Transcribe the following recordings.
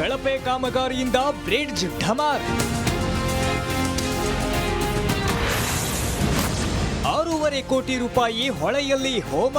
ಕಳಪೆ ಕಾಮಗಾರಿಯಿಂದ ಬ್ರಿಡ್ಜ್ ಢಮಾರ್. ಆರೂವರೆ ಕೋಟಿ ರೂಪಾಯಿ ಹೊಳೆಯಲ್ಲಿ ಹೋಮ.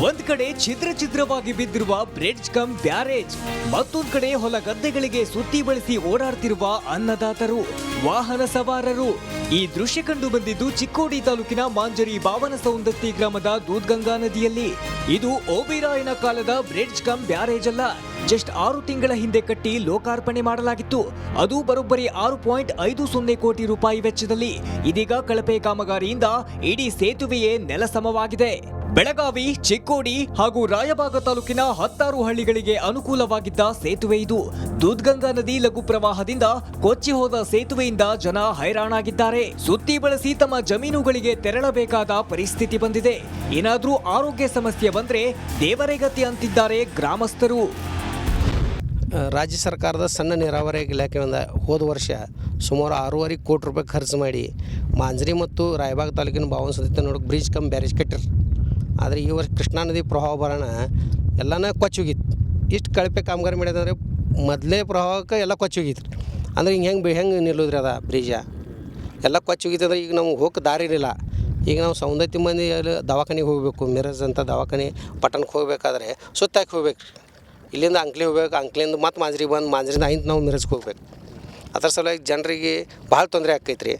ಒಂದ್ ಕಡೆ ಛಿದ್ರ ಛಿದ್ರವಾಗಿ ಬಿದ್ದಿರುವ ಬ್ರಿಡ್ಜ್ ಕಮ್ ಬ್ಯಾರೇಜ್, ಮತ್ತೊಂದ್ ಕಡೆ ಹೊಲ ಗದ್ದೆಗಳಿಗೆ ಸುತ್ತಿ ಬಳಸಿ ಓಡಾಡ್ತಿರುವ ಅನ್ನದಾತರು, ವಾಹನ ಸವಾರರು. ಈ ದೃಶ್ಯ ಕಂಡು ಬಂದಿದ್ದು ಚಿಕ್ಕೋಡಿ ತಾಲೂಕಿನ ಮಾಂಜರಿ ಬಾವನ ಸೌಂದತ್ತಿ ಗ್ರಾಮದ ದೂದ್ಗಂಗಾ ನದಿಯಲ್ಲಿ. ಇದು ಓಬಿರಾಯನ ಕಾಲದ ಬ್ರಿಡ್ಜ್ ಕಮ್ ಬ್ಯಾರೇಜ್ ಅಲ್ಲ. ಜಸ್ಟ್ ಆರು ತಿಂಗಳ ಹಿಂದೆ ಕಟ್ಟಿ ಲೋಕಾರ್ಪಣೆ ಮಾಡಲಾಗಿತ್ತು. ಅದು ಬರೋಬ್ಬರಿ ಆರು ಪಾಯಿಂಟ್ ಐದು ಸೊನ್ನೆ ಕೋಟಿ ರೂಪಾಯಿ ವೆಚ್ಚದಲ್ಲಿ ಇದೀಗ ಕಳಪೆ ಕಾಮಗಾರಿಯಿಂದ ಇಡೀ ಸೇತುವೆಯೇ ನೆಲಸಮವಾಗಿದೆ ಬೆಳಗಾವಿ, ಚಿಕ್ಕೋಡಿ ಹಾಗೂ ರಾಯಬಾಗ ತಾಲೂಕಿನ ಹತ್ತಾರು ಹಳ್ಳಿಗಳಿಗೆ ಅನುಕೂಲವಾಗಿದ್ದ ಸೇತುವೆ ಇದು. ದೂದ್ಗಂಗಾ ನದಿ ಲಘು ಪ್ರವಾಹದಿಂದ ಕೊಚ್ಚಿ ಹೋದ ಸೇತುವೆಯಿಂದ ಜನ ಹೈರಾಣಾಗಿದ್ದಾರೆ. ಸುತ್ತಿ ಬಳಸಿ ತಮ್ಮ ಜಮೀನುಗಳಿಗೆ ತೆರಳಬೇಕಾದ ಪರಿಸ್ಥಿತಿ ಬಂದಿದೆ. ಏನಾದರೂ ಆರೋಗ್ಯ ಸಮಸ್ಯೆ ಬಂದ್ರೆ ದೇವರೇಗತಿ ಅಂತಿದ್ದಾರೆ ಗ್ರಾಮಸ್ಥರು. ರಾಜ್ಯ ಸರ್ಕಾರದ ಸಣ್ಣ ನೀರಾವರಿ ಇಲಾಖೆಯಿಂದ ಹೋದ ವರ್ಷ ಸುಮಾರು ಆರೂವರೆ ಕೋಟಿ ರೂಪಾಯಿ ಖರ್ಚು ಮಾಡಿ ಮಾಂಜರಿ ಮತ್ತು ರಾಯಬಾಗ ತಾಲೂಕಿನ ಬಾವನ ಸದಿತ ನೋಡಕ್ಕೆ ಬ್ರಿಡ್ಜ್ ಕಮ್ ಬ್ಯಾರೇಜ್ ಕಟ್ಟಿರಿ. ಆದರೆ ಈ ವರ್ಷ ಕೃಷ್ಣಾ ನದಿ ಪ್ರವಾಹ ಬರೋಣ ಎಲ್ಲನ ಕೊಚ್ಚೋಗಿತ್ತು ಇಷ್ಟು ಕಳಪೆ ಕಾಮಗಾರಿ ಮಾಡಿದಂದರೆ ಮೊದಲೇ ಪ್ರವಾಹಕ್ಕೆ ಎಲ್ಲ ಕೊಚ್ಚೋಗಿತ್ತು ಅಂದ್ರೆ ಹಿಂಗೆ ಹೆಂಗೆ ಹೆಂಗೆ ನಿಲ್ಲೋದ್ರಿ ಅದ ಬ್ರಿಡ್ಜ? ಎಲ್ಲ ಕೊಚ್ಚೋಗಿತ್ತು ಅಂದ್ರೆ ಈಗ ನಮ್ಗೆ ಹೋಗಕ್ಕೆ ದಾರಿ ಇರಲಿಲ್ಲ. ಈಗ ನಾವು ಸೌಂದತ್ತಿ ಮಂದಿ ಅಲ್ಲಿ ದವಾಖಾನೆಗೆ ಹೋಗಬೇಕು, ಮಿರಜ್ ಅಂತ ದವಾಖಾನೆ ಪಟ್ಟಣಕ್ಕೆ ಹೋಗಬೇಕಾದ್ರೆ ಸುತ್ತಾಕಿ ಹೋಗ್ಬೇಕು ಇಲ್ಲಿಂದ ಅಂಕ್ಲಿ ಹೋಗ್ಬೇಕು, ಅಂಕ್ಲಿಂದ ಮತ್ತೆ ಮಾಂಜ್ರಿಗೆ ಬಂದು ಮಾಂಜ್ರಿಂದ ಐದು ನಾವು ಮಿರಜ್ಗೆ ಹೋಗ್ಬೇಕು. ಅದರ ಸಲುವಾಗಿ ಜನರಿಗೆ ಭಾಳ ತೊಂದರೆ ಆಕೈತ್ರಿ.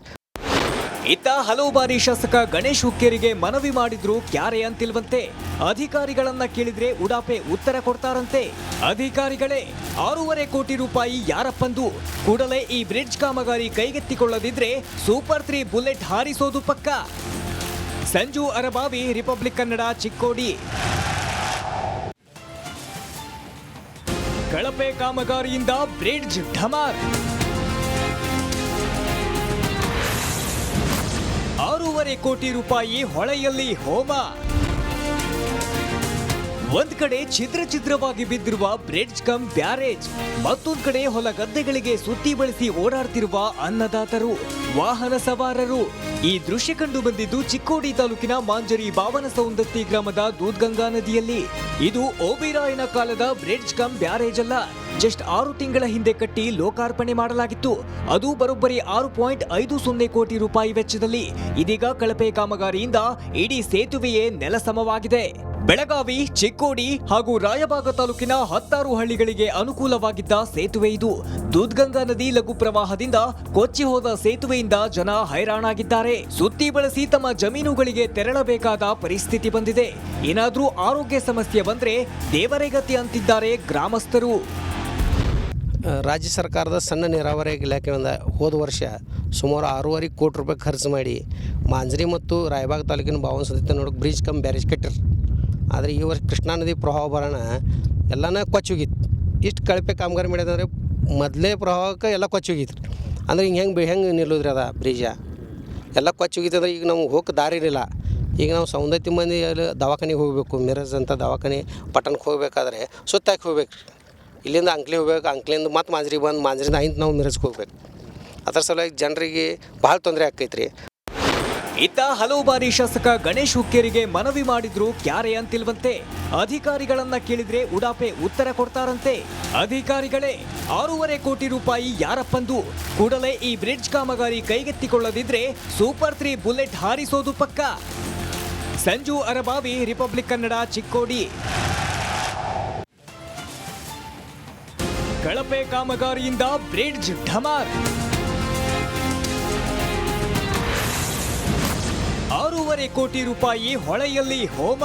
ಇತ್ತ ಹಲವು ಬಾರಿ ಶಾಸಕ ಗಣೇಶ್ ಹುಕ್ಕೇರಿಗೆ ಮನವಿ ಮಾಡಿದ್ರು ಕ್ಯಾರೆ ಅಂತಿಲ್ವಂತೆ. ಅಧಿಕಾರಿಗಳನ್ನ ಕೇಳಿದ್ರೆ ಉಡಾಪೆ ಉತ್ತರ ಕೊಡ್ತಾರಂತೆ. ಅಧಿಕಾರಿಗಳೇ, ಆರೂವರೆ ಕೋಟಿ ರೂಪಾಯಿ ಯಾರಪ್ಪಂದು. ಕೂಡಲೇ ಈ ಬ್ರಿಡ್ಜ್ ಕಾಮಗಾರಿ ಕೈಗೆತ್ತಿಕೊಳ್ಳದಿದ್ರೆ ಸೂಪರ್ ತ್ರೀ ಬುಲೆಟ್ ಹಾರಿಸೋದು ಪಕ್ಕ. ಸಂಜು ಅರಬಾವಿ, ರಿಪಬ್ಲಿಕ್ ಕನ್ನಡ, ಚಿಕ್ಕೋಡಿ. ಕಳಪೆ ಕಾಮಗಾರಿಯಿಂದ ಬ್ರಿಡ್ಜ್ ಢಮಾರ್ ಆರೂವರೆ ಕೋಟಿ ರೂಪಾಯಿ ಹೊಳೆಯಲ್ಲಿ ಹೋಮ. ಒಂದ್ ಕಡೆ ಛಿದ್ರ ಛಿದ್ರವಾಗಿ ಬಿದ್ದಿರುವ ಬ್ರಿಡ್ಜ್ ಕಮ್ ಬ್ಯಾರೇಜ್, ಮತ್ತೊಂದ್ ಕಡೆ ಹೊಲ ಗದ್ದೆಗಳಿಗೆ ಸುತ್ತಿ ಬಳಸಿ ಓಡಾಡ್ತಿರುವ ಅನ್ನದಾತರು, ವಾಹನ ಸವಾರರು. ಈ ದೃಶ್ಯ ಕಂಡು ಬಂದಿದ್ದು ಚಿಕ್ಕೋಡಿ ತಾಲೂಕಿನ ಮಾಂಜರಿ ಬಾವನ ಸೌಂದತ್ತಿ ಗ್ರಾಮದ ದೂದ್ಗಂಗಾ ನದಿಯಲ್ಲಿ. ಇದು ಓಬಿರಾಯನ ಕಾಲದ ಬ್ರಿಡ್ಜ್ ಕಮ್ ಬ್ಯಾರೇಜ್ ಅಲ್ಲ. ಜಸ್ಟ್ ಆರು ತಿಂಗಳ ಹಿಂದೆ ಕಟ್ಟಿ ಲೋಕಾರ್ಪಣೆ ಮಾಡಲಾಗಿತ್ತು. ಅದು ಬರೋಬ್ಬರಿ ಆರು ಪಾಯಿಂಟ್ ಐದು ಸೊನ್ನೆ ಕೋಟಿ ರೂಪಾಯಿ ವೆಚ್ಚದಲ್ಲಿ ಇದೀಗ ಕಳಪೆ ಕಾಮಗಾರಿಯಿಂದ ಇಡೀ ಸೇತುವೆಯೇ ನೆಲಸಮವಾಗಿದೆ. ಬೆಳಗಾವಿ, ಚಿಕ್ಕೋಡಿ ಹಾಗೂ ರಾಯಬಾಗ ತಾಲೂಕಿನ ಹತ್ತಾರು ಹಳ್ಳಿಗಳಿಗೆ ಅನುಕೂಲವಾಗಿದ್ದ ಸೇತುವೆ ಇದು. ದೂದ್ಗಂಗಾ ನದಿ ಲಘು ಪ್ರವಾಹದಿಂದ ಕೊಚ್ಚಿ ಹೋದ ಸೇತುವೆಯಿಂದ ಜನ ಹೈರಾಣಾಗಿದ್ದಾರೆ. ಸುತ್ತಿ ಬಳಸಿ ತಮ್ಮ ಜಮೀನುಗಳಿಗೆ ತೆರಳಬೇಕಾದ ಪರಿಸ್ಥಿತಿ ಬಂದಿದೆ. ಏನಾದರೂ ಆರೋಗ್ಯ ಸಮಸ್ಯೆ ಬಂದರೆ ದೇವರೇಗತಿ ಅಂತಿದ್ದಾರೆ ಗ್ರಾಮಸ್ಥರು. ರಾಜ್ಯ ಸರ್ಕಾರದ ಸಣ್ಣ ನೀರಾವರಿ ಇಲಾಖೆಯಿಂದ ಹೋದ ವರ್ಷ ಸುಮಾರು ಆರೂವರೆ ಕೋಟಿ ರೂಪಾಯಿ ಖರ್ಚು ಮಾಡಿ ಮಾಂಜರಿ ಮತ್ತು ರಾಯಬಾಗ ತಾಲೂಕಿನ ಬಾವನ ಸದಿತ ನೋಡಕ್ಕೆ ಬ್ರಿಡ್ಜ್ ಕಮ್ ಬ್ಯಾರೇಜ್ ಕಟ್ಟಿರು. ಆದರೆ ಈ ವರ್ಷ ಕೃಷ್ಣಾ ನದಿ ಪ್ರವಾಹ ಬರೋಣ, ಎಲ್ಲನ ಕೊಚ್ಚೋಗಿತ್ತು. ಇಷ್ಟು ಕಳಪೆ ಕಾಮಗಾರಿ ಮಾಡಿದಂದ್ರೆ ಮೊದಲೇ ಪ್ರವಾಹಕ್ಕೆ ಎಲ್ಲ ಕೊಚ್ಚೋಗಿತ್ತು. ಅಂದ್ರೆ ಹಿಂಗೆ ಹೆಂಗೆ ಹೆಂಗೆ ನಿಲ್ಲೋದ್ರಿ ಅದ ಬ್ರಿಜ ಎಲ್ಲ ಕೊಚ್ಚೋಗಿತ್ತು ಅಂದ್ರೆ ಈಗ ನಮ್ಗೆ ಹೋಗಕ್ಕೆ ದಾರಿ ಇರಲಿಲ್ಲ. ಈಗ ನಾವು ಸೌಂದತ್ತಿ ಮಂದಿ ಅಲ್ಲಿ ದವಾಖಾನೆಗೆ ಹೋಗಬೇಕು, ಮಿರಜ್ ಅಂತ ದವಾಖಾನೆ ಪಟ್ಟಣಕ್ಕೆ ಹೋಗ್ಬೇಕಾದ್ರೆ ಸುತ್ತಾಕಿ ಹೋಗ್ಬೇಕು ಇಲ್ಲಿಂದ ಅಂಕ್ಲಿ ಹೋಗ್ಬೇಕು, ಅಂಕ್ಲಿಂದ ಮತ್ತೆ ಮಾಂಜ್ರಿಗೆ ಬಂದು ಮಾಂಜ್ರಿಂದ ಐಂತ ನಾವು ಮಿರಜ್ಗೆ ಹೋಗ್ಬೇಕು. ಅದ್ರ ಸಲುವಾಗಿ ಜನರಿಗೆ ಭಾಳ ತೊಂದರೆ ಆಕೈತ್ರಿ ಇತ್ತ ಹಲವು ಬಾರಿ ಶಾಸಕ ಗಣೇಶ್ ಹುಕ್ಕೇರಿಗೆ ಮನವಿ ಮಾಡಿದ್ರು ಕ್ಯಾರೆ ಅಂತಿಲ್ವಂತೆ. ಅಧಿಕಾರಿಗಳನ್ನ ಕೇಳಿದ್ರೆ ಉಡಾಪೆ ಉತ್ತರ ಕೊಡ್ತಾರಂತೆ. ಅಧಿಕಾರಿಗಳೇ, ಆರೂವರೆ ಕೋಟಿ ರೂಪಾಯಿ ಯಾರಪ್ಪಂದು. ಕೂಡಲೇ ಈ ಬ್ರಿಡ್ಜ್ ಕಾಮಗಾರಿ ಕೈಗೆತ್ತಿಕೊಳ್ಳದಿದ್ರೆ ಸೂಪರ್ ತ್ರೀ ಬುಲೆಟ್ ಹಾರಿಸೋದು ಪಕ್ಕ. ಸಂಜು ಅರಬಾವಿ, ರಿಪಬ್ಲಿಕ್ ಕನ್ನಡ, ಚಿಕ್ಕೋಡಿ. ಕಳಪೆ ಕಾಮಗಾರಿಯಿಂದ ಬ್ರಿಡ್ಜ್ ಢಮಾರ್. ಆರೂವರೆ ಕೋಟಿ ರೂಪಾಯಿ ಹೊಳೆಯಲ್ಲಿ ಹೋಮ.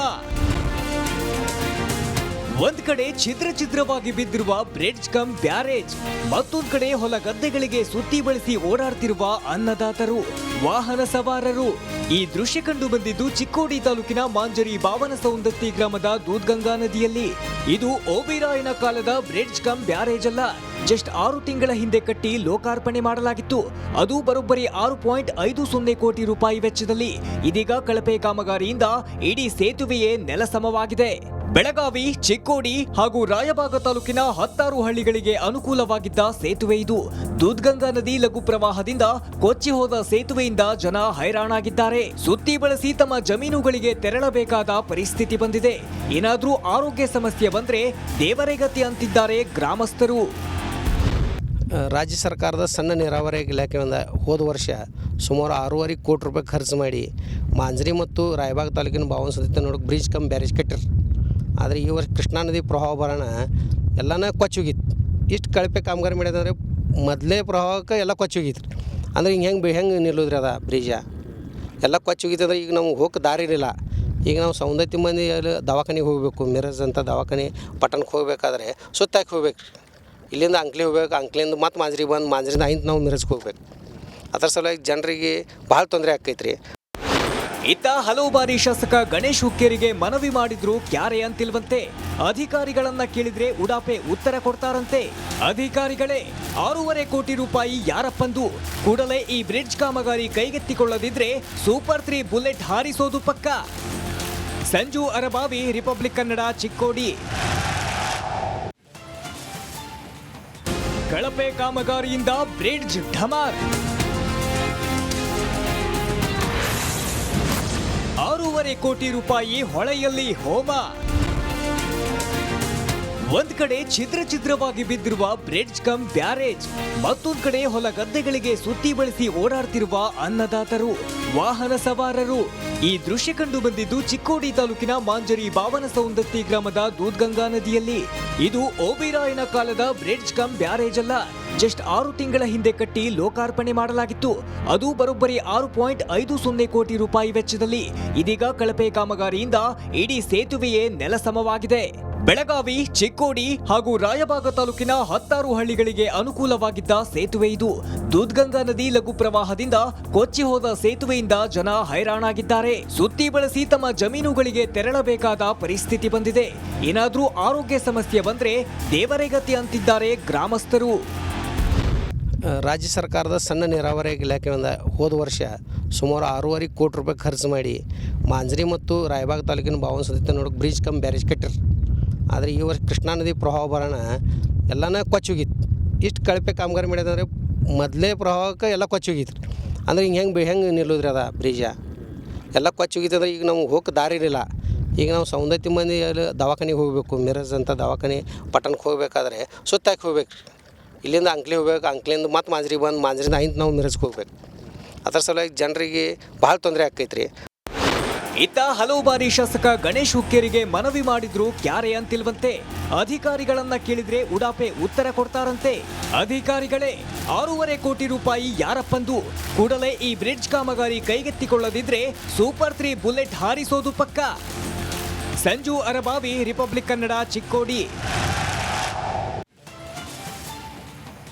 ಒಂದ್ ಕಡೆ ಛಿದ್ರ ಛಿದ್ರವಾಗಿ ಬಿದ್ದಿರುವ ಬ್ರಿಡ್ಜ್ ಕಮ್ ಬ್ಯಾರೇಜ್ ಮತ್ತೊಂದ್ ಕಡೆ ಹೊಲ ಗದ್ದೆಗಳಿಗೆ ಸುತ್ತಿ ಬಳಸಿ ಓಡಾಡ್ತಿರುವ ಅನ್ನದಾತರು, ವಾಹನ ಸವಾರರು. ಈ ದೃಶ್ಯ ಕಂಡು ಬಂದಿದ್ದು ಚಿಕ್ಕೋಡಿ ತಾಲೂಕಿನ ಮಾಂಜರಿ ಬಾವನ ಸೌಂದತ್ತಿ ಗ್ರಾಮದ ದೂದ್ಗಂಗಾ ನದಿಯಲ್ಲಿ. ಇದು ಓಬಿರಾಯನ ಕಾಲದ ಬ್ರಿಡ್ಜ್ ಕಮ್ ಬ್ಯಾರೇಜ್ ಅಲ್ಲ. ಜಸ್ಟ್ ಆರು ತಿಂಗಳ ಹಿಂದೆ ಕಟ್ಟಿ ಲೋಕಾರ್ಪಣೆ ಮಾಡಲಾಗಿತ್ತು. ಅದು ಬರೋಬ್ಬರಿ ಆರು ಪಾಯಿಂಟ್ ಐದು ಸೊನ್ನೆ ಕೋಟಿ ರೂಪಾಯಿ ವೆಚ್ಚದಲ್ಲಿ ಇದೀಗ ಕಳಪೆ ಕಾಮಗಾರಿಯಿಂದ ಇಡೀ ಸೇತುವೆಯೇ ನೆಲಸಮವಾಗಿದೆ ಬೆಳಗಾವಿ, ಚಿಕ್ಕೋಡಿ ಹಾಗೂ ರಾಯಬಾಗ ತಾಲೂಕಿನ ಹತ್ತಾರು ಹಳ್ಳಿಗಳಿಗೆ ಅನುಕೂಲವಾಗಿದ್ದ ಸೇತುವೆ ಇದು. ದೂದ್ಗಂಗಾ ನದಿ ಲಘು ಪ್ರವಾಹದಿಂದ ಕೊಚ್ಚಿ ಹೋದ ಸೇತುವೆಯಿಂದ ಜನ ಹೈರಾಣಾಗಿದ್ದಾರೆ. ಸುತ್ತಿ ಬಳಸಿ ತಮ್ಮ ಜಮೀನುಗಳಿಗೆ ತೆರಳಬೇಕಾದ ಪರಿಸ್ಥಿತಿ ಬಂದಿದೆ. ಏನಾದರೂ ಆರೋಗ್ಯ ಸಮಸ್ಯೆ ಬಂದ್ರೆ ದೇವರೇಗತಿ ಅಂತಿದ್ದಾರೆ ಗ್ರಾಮಸ್ಥರು. ರಾಜ್ಯ ಸರ್ಕಾರದ ಸಣ್ಣ ನೀರಾವರಿ ಇಲಾಖೆಯಿಂದ ಹೋದ ವರ್ಷ ಸುಮಾರು ಆರೂವರೆ ಕೋಟಿ ರೂಪಾಯಿ ಖರ್ಚು ಮಾಡಿ ಮಾಂಜ್ರಿ ಮತ್ತು ರಾಯಬಾಗ್ ತಾಲೂಕಿನ ಬಾವನ್ ಸದಿತ ನೋಡಕ್ಕೆ ಬ್ರಿಡ್ಜ್ ಕಮ್ ಬ್ಯಾರೇಜ್ ಕಟ್ಟಿರು. ಆದರೆ ಈ ವರ್ಷ ಕೃಷ್ಣಾ ನದಿ ಪ್ರವಾಹ ಬರೋಣ ಎಲ್ಲನ ಕೊಚ್ಚೋಗಿತ್ತು ಇಷ್ಟು ಕಳಪೆ ಕಾಮಗಾರಿ ಮಾಡಿದಂದ್ರೆ ಮೊದಲೇ ಪ್ರವಾಹಕ್ಕೆ ಎಲ್ಲ ಕೊಚ್ಚೋಗಿತ್ತು ಅಂದ್ರೆ ಹಿಂಗೆ ಹೆಂಗೆ ಹೆಂಗೆ ನಿಲ್ಲೋದ್ರಿ ಅದ ಬ್ರಿಡ್ಜ? ಎಲ್ಲ ಕೊಚ್ಚೋಗಿತ್ತಂದ್ರೆ ಈಗ ನಮ್ಗೆ ಹೋಗಕ್ಕೆ ದಾರಿ ಇರಲಿಲ್ಲ. ಈಗ ನಾವು ಸೌಂದರ್ಯ ಮಂದಿ ದವಾಖಾನೆಗೆ ಹೋಗಬೇಕು, ಮಿರಜ್ ಅಂತ ದವಾಖಾನೆ ಪಟ್ಟಣಕ್ಕೆ ಹೋಗಬೇಕಾದ್ರೆ ಸುತ್ತಾಕಿ ಹೋಗ್ಬೇಕು ಇಲ್ಲಿಂದ ಅಂಕ್ಲಿ ಹೋಗ್ಬೇಕು, ಅಂಕ್ಲಿಂದ ಮತ್ತೆ ಮಾಂಜ್ರಿಗೆ ಬಂದು ಮಾಂಜ್ರಿಂದ ಐದು ನಾವು ಮಿರಜ್ಗೆ ಹೋಗ್ಬೇಕು. ಅದರ ಸಲುವಾಗಿ ಜನರಿಗೆ ಭಾಳ ತೊಂದರೆ ಆಕೈತ್ರಿ ಇತ್ತ ಹಲವು ಬಾರಿ ಶಾಸಕ ಗಣೇಶ್ ಹುಕ್ಕೇರಿಗೆ ಮನವಿ ಮಾಡಿದ್ರು ಕ್ಯಾರೆ ಅಂತಿಲ್ವಂತೆ. ಅಧಿಕಾರಿಗಳನ್ನ ಕೇಳಿದ್ರೆ ಉಡಾಪೆ ಉತ್ತರ ಕೊಡ್ತಾರಂತೆ. ಅಧಿಕಾರಿಗಳೇ, ಆರೂವರೆ ಕೋಟಿ ರೂಪಾಯಿ ಯಾರಪ್ಪಂದು. ಕೂಡಲೇ ಈ ಬ್ರಿಡ್ಜ್ ಕಾಮಗಾರಿ ಕೈಗೆತ್ತಿಕೊಳ್ಳದಿದ್ರೆ ಸೂಪರ್ ತ್ರೀ ಬುಲೆಟ್ ಹಾರಿಸೋದು ಪಕ್ಕ. ಸಂಜು ಅರಬಾವಿ, ರಿಪಬ್ಲಿಕ್ ಕನ್ನಡ, ಚಿಕ್ಕೋಡಿ. ಕಳಪೆ ಕಾಮಗಾರಿಯಿಂದ ಬ್ರಿಡ್ಜ್ ಢಮಾರ್ ಆರೂವರೆ ಕೋಟಿ ರೂಪಾಯಿ ಹೊಳೆಯಲ್ಲಿ ಹೋಮ. ಒಂದ್ ಕಡೆ ಛಿದ್ರ ಛಿದ್ರವಾಗಿ ಬಿದ್ದಿರುವ ಬ್ರಿಡ್ಜ್ ಕಮ್ ಬ್ಯಾರೇಜ್ ಮತ್ತೊಂದ್ ಕಡೆ ಹೊಲ ಗದ್ದೆಗಳಿಗೆ ಸುತ್ತಿ ಬಳಸಿ ಓಡಾಡ್ತಿರುವ ಅನ್ನದಾತರು, ವಾಹನ ಸವಾರರು. ಈ ದೃಶ್ಯ ಕಂಡು ಬಂದಿದ್ದು ಚಿಕ್ಕೋಡಿ ತಾಲೂಕಿನ ಮಾಂಜರಿ ಬಾವನ ಸೌಂದತ್ತಿ ಗ್ರಾಮದ ದೂದ್ಗಂಗಾ ನದಿಯಲ್ಲಿ. ಇದು ಓಬಿರಾಯನ ಕಾಲದ ಬ್ರಿಡ್ಜ್ ಕಮ್ ಬ್ಯಾರೇಜ್ ಅಲ್ಲ. ಜಸ್ಟ್ ಆರು ತಿಂಗಳ ಹಿಂದೆ ಕಟ್ಟಿ ಲೋಕಾರ್ಪಣೆ ಮಾಡಲಾಗಿತ್ತು. ಅದು ಬರೋಬ್ಬರಿ ಆರು ಪಾಯಿಂಟ್ ಐದು ಸೊನ್ನೆ ಕೋಟಿ ರೂಪಾಯಿ ವೆಚ್ಚದಲ್ಲಿ ಇದೀಗ ಕಳಪೆ ಕಾಮಗಾರಿಯಿಂದ ಇಡೀ ಸೇತುವೆಯೇ ನೆಲಸಮವಾಗಿದೆ. ಬೆಳಗಾವಿ, ಚಿಕ್ಕೋಡಿ ಹಾಗೂ ರಾಯಬಾಗ ತಾಲೂಕಿನ ಹತ್ತಾರು ಹಳ್ಳಿಗಳಿಗೆ ಅನುಕೂಲವಾಗಿದ್ದ ಸೇತುವೆ ಇದು. ದೂದ್ಗಂಗಾ ನದಿ ಲಘು ಪ್ರವಾಹದಿಂದ ಕೊಚ್ಚಿ ಹೋದ ಸೇತುವೆಯಿಂದ ಜನ ಹೈರಾಣಾಗಿದ್ದಾರೆ. ಸುತ್ತಿ ಬಳಸಿ ತಮ್ಮ ಜಮೀನುಗಳಿಗೆ ತೆರಳಬೇಕಾದ ಪರಿಸ್ಥಿತಿ ಬಂದಿದೆ. ಏನಾದರೂ ಆರೋಗ್ಯ ಸಮಸ್ಯೆ ಬಂದ್ರೆ ದೇವರೇಗತಿ ಅಂತಿದ್ದಾರೆ ಗ್ರಾಮಸ್ಥರು. ರಾಜ್ಯ ಸರ್ಕಾರದ ಸಣ್ಣ ನೀರಾವರಿ ಇಲಾಖೆಯಿಂದ ಹೋದ ವರ್ಷ ಸುಮಾರು ಆರೂವರೆ ಕೋಟಿ ರೂಪಾಯಿ ಖರ್ಚು ಮಾಡಿ ಮಾಂಜರಿ ಮತ್ತು ರಾಯಬಾಗ ತಾಲೂಕಿನ ಬಾವನ್ ಸದಿತ ನೋಡಕ್ಕೆ ಬ್ರಿಡ್ಜ್ ಕಮ್ ಬ್ಯಾರೇಜ್ ಕಟ್ಟಿರು. ಆದರೆ ಈ ವರ್ಷ ಕೃಷ್ಣಾ ನದಿ ಪ್ರವಾಹ ಬರೋಣ ಎಲ್ಲನೇ ಕೊಚ್ಚೋಗಿತ್ತು. ಇಷ್ಟು ಕಳಪೆ ಕಾಮಗಾರಿ ಮಾಡ್ಯದಂದರೆ ಮೊದಲೇ ಪ್ರವಾಹಕ್ಕೆ ಎಲ್ಲ ಕೊಚ್ಚೋಗಿತ್ತು. ಅಂದ್ರೆ ಹಿಂಗೆ ಹೆಂಗೆ ಹೆಂಗೆ ನಿಲ್ಲೋದ್ರಿ ಅದ ಬ್ರಿಜ? ಎಲ್ಲ ಕೊಚ್ಚೋಗಿತ್ತಂದ್ರೆ ಈಗ ನಮ್ಗೆ ಹೋಗಕ್ಕೆ ದಾರಿ ಇರಲಿಲ್ಲ. ಈಗ ನಾವು ಸೌಂದತ್ತಿ ಮಂದಿ ಅಲ್ಲಿ ದವಾಖಾನೆಗೆ ಹೋಗಬೇಕು, ಮಿರಜ್ ಅಂತ ದವಾಖಾನೆ ಪಟ್ಟಣಕ್ಕೆ ಹೋಗಬೇಕಾದ್ರೆ ಸುತ್ತಾಕಿ ಹೋಗ್ಬೇಕು. ಇಲ್ಲಿಂದ ಅಂಕ್ಲಿ ಹೋಗ್ಬೇಕು, ಅಂಕ್ಲಿಂದ ಮತ್ತೆ ಮಾಂಜ್ರಿಗೆ ಬಂದು ಮಾಂಜ್ರಿಂದ ಆಯ್ತು ನಾವು ಮಿರಜ್ಗೆ ಹೋಗ್ಬೇಕು. ಅದ್ರ ಸಲುವಾಗಿ ಜನರಿಗೆ ಭಾಳ ತೊಂದರೆ ಆಕೈತ್ರಿ. ಇತ್ತ ಹಲವು ಬಾರಿ ಶಾಸಕ ಗಣೇಶ್ ಹುಕ್ಕೇರಿಗೆ ಮನವಿ ಮಾಡಿದ್ರು ಕ್ಯಾರೆ ಅಂತಿಲ್ವಂತೆ. ಅಧಿಕಾರಿಗಳನ್ನ ಕೇಳಿದ್ರೆ ಉಡಾಪೆ ಉತ್ತರ ಕೊಡ್ತಾರಂತೆ. ಅಧಿಕಾರಿಗಳೇ, ಆರೂವರೆ ಕೋಟಿ ರೂಪಾಯಿ ಯಾರಪ್ಪಂದು. ಕೂಡಲೇ ಈ ಬ್ರಿಡ್ಜ್ ಕಾಮಗಾರಿ ಕೈಗೆತ್ತಿಕೊಳ್ಳದಿದ್ರೆ ಸೂಪರ್ ತ್ರೀ ಬುಲೆಟ್ ಹಾರಿಸೋದು ಪಕ್ಕ. ಸಂಜು ಅರಬಾವಿ, ರಿಪಬ್ಲಿಕ್ ಕನ್ನಡ, ಚಿಕ್ಕೋಡಿ.